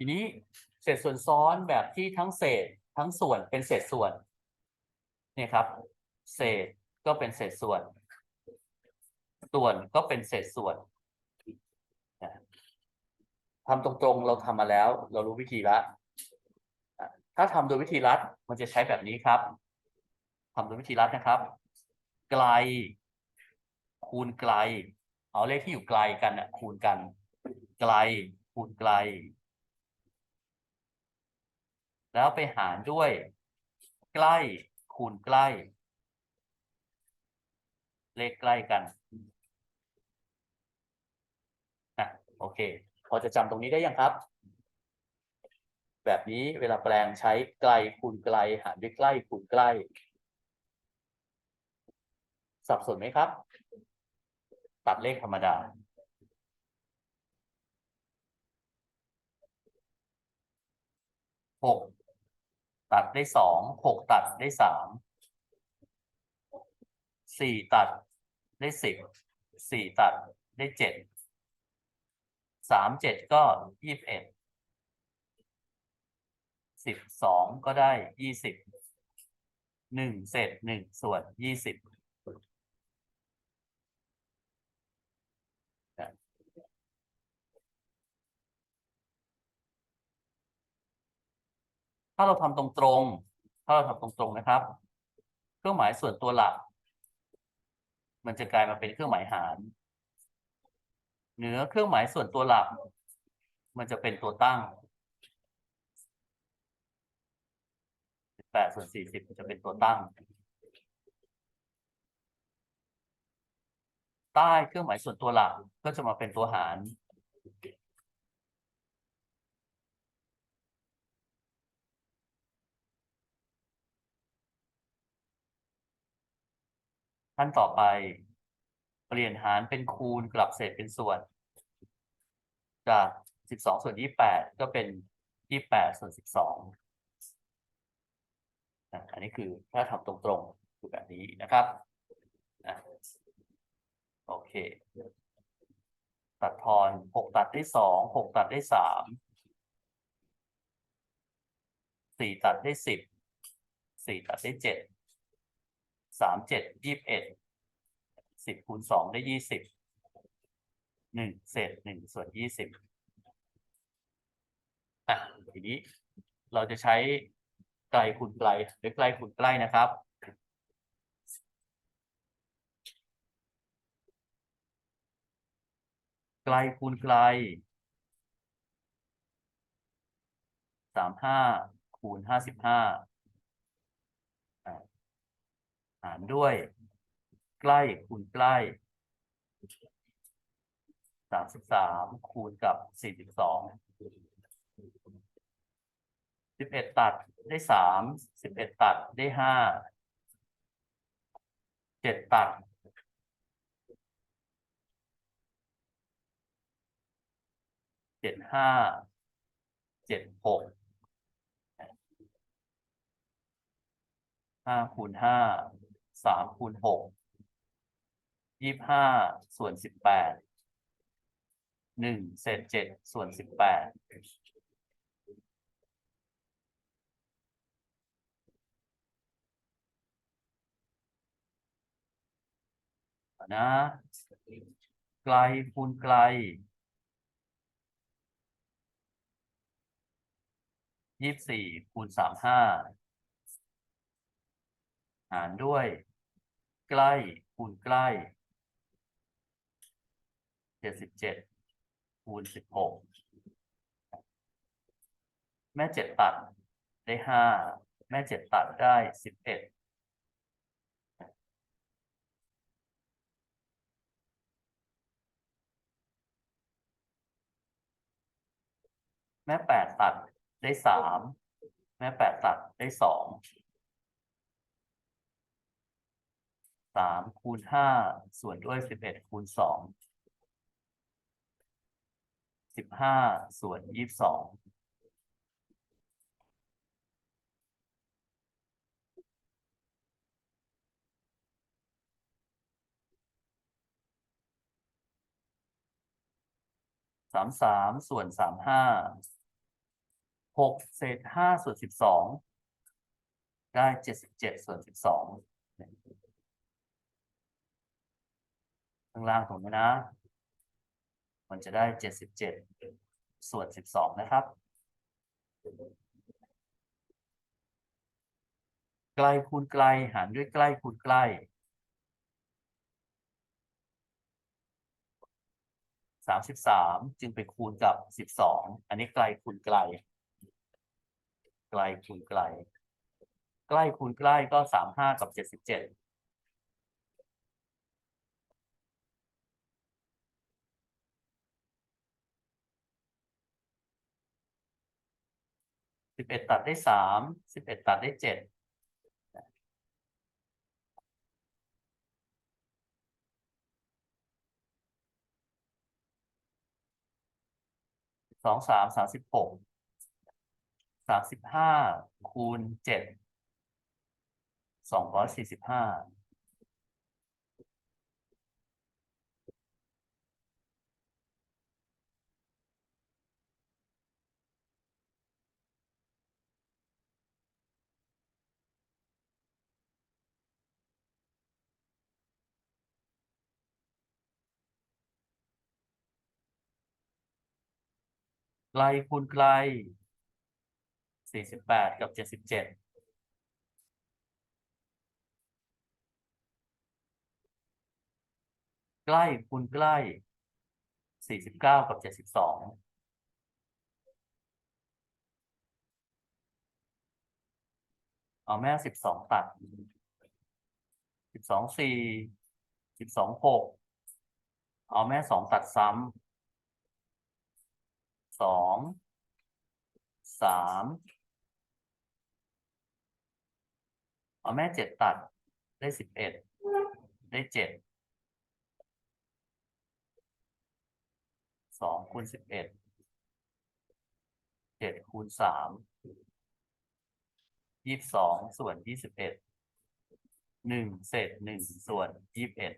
ทีนี้เศษส่วนซ้อนแบบที่ทั้งเศษทั้งส่วนเป็นเศษส่วนเนี่ยครับ เศษก็เป็นเศษส่วน ส่วนก็เป็นเศษส่วนทำตรงๆเราทำมาแล้ว เรารู้วิธีละอะถ้าทำโดยวิธีรัดมันจะใช้แบบนี้ครับทำโดยวิธีรัดนะครับ ไกล คูณไกล เอาเลขที่อยู่ไกลกันอะคูณกัน ไกล คูณไกล แล้วไปหารด้วย ใกล้คูณใกล้ เลขใกล้กันอะโอเค พอจะจำตรงนี้ได้ยังครับ แบบนี้เวลาแปลงใช้ไกลคูณไกล หารด้วยใกล้คูณใกล้ สับสนไหมครับ ตัดเลขธรรมดาหก ตัดได้สองหกตัดได้สามสี่ตัดได้สิบสี่ตัดได้เจ็ดสามเจ็ดก็ยี่สิบเอ็ดสิบสองก็ได้ยี่สิบหนึ่งเศษหนึ่งส่วนยี่สิบ ถ้าเราทำตรงๆ ถ้าเราทำตรงๆนะครับ เครื่องหมายส่วนตัวหลัก มันจะกลายมาเป็นเครื่องหมายหาร เหนือเครื่องหมายส่วนตัวหลัก มันจะเป็นตัวตั้งแปดส่วนสี่สิบจะเป็นตัวตั้ง ใต้เครื่องหมายส่วนตัวหลักก็จะมาเป็นตัวหาร ขั้นต่อไป เปลี่ยนหารเป็นคูณกลับเศษเป็นส่วน จากสิบสองส่วนยี่แปดก็เป็นยี่แปดส่วนสิบสองอันนี้คือถ้าทำตรงๆคือแบบนี้นะครับอะโอเค ตัดทอนหกตัดได้สองหกตัดได้สามสี่ตัดได้สิบสี่ตัดได้เจ็ด สามเจ็ดยี่สิบเอ็ดสิบคูณสองได้ยี่สิบหนึ่งเศษหนึ่งส่วนยี่สิบอะทีนี้เราจะใช้ไกลคูณไกลหรือไกลคูณใกล้นะครับ ไกลคูณไกลสามห้าคูณห้าสิบห้าารด้วย ใกล้คูณใกล้สามสิบสามคูณกับสี่สิบสองสิบเอ็ดตัดได้สามสิบเอ็ดตัดได้ห้าเจ็ดตัดเจ็ดห้าเจ็ดหกห้าคูณห้า สามคูณหกยี่ห้าส่วนสิบแปดหนึ่งเศษเจ็ดส่วนสิบแปดนะไกลคูณไกลยี่สี่คูณสามห้าหารด้วย ใกล้คูณใกล้เจ็ดสิบเจ็ดคูณสิบหกแม่เจ็ดตัดได้ห้าแม่เจ็ดตัดได้สิบเอ็ดแม่แปดตัดได้สามแม่แปดตัดได้สอง สามคูณห้าส่วนด้วยสิบเอ็ดคูณสองสิบห้าส่วนยี่สิบสองสามสามส่วนสามห้าหกเศษห้าส่วนสิบสองได้เจ็ดสิบเจ็ดส่วนสิบสอง ข้างล่างตรงนี้นะ มันจะได้เจ็ดสิบเจ็ดส่วนสิบสองนะครับใกลคูณไกลหารด้วยใกล้คูณใกล้สามสิบสามจึงไปคูณกับสิบสองอันนี้ไกลคูณไกล ไกลคูณไกล ใกล้คูณใกล้ก็สามห้ากับเจ็ดสิบเจ็ด สิบเอ็ดตัดได้สามสิบเอ็ดตัดได้เจ็ดสองสามสามสิบหกสามสิบห้าคูณเจ็ดสองร้อยสี่สิบห้า ไกลคูณไกลสี่สิบแปดกับเจ็ดสิบเจ็ดใกล้คูณใกล้สี่สิบเก้ากับเจ็ดสิบสองเอาแม่สิบสองตัดสิบสองสี่สิบสองหกเอาแม่สองตัดซ้ำ สองสามเอาแม่เจ็ดตัดได้สิบเอ็ดได้เจ็ดสองคูณสิบเอ็ดเจ็ดคูณสามยี่สิบสองส่วนยี่สิบเอ็ดหนึ่งเศษหนึ่งส่วนยี่สิบเอ็ด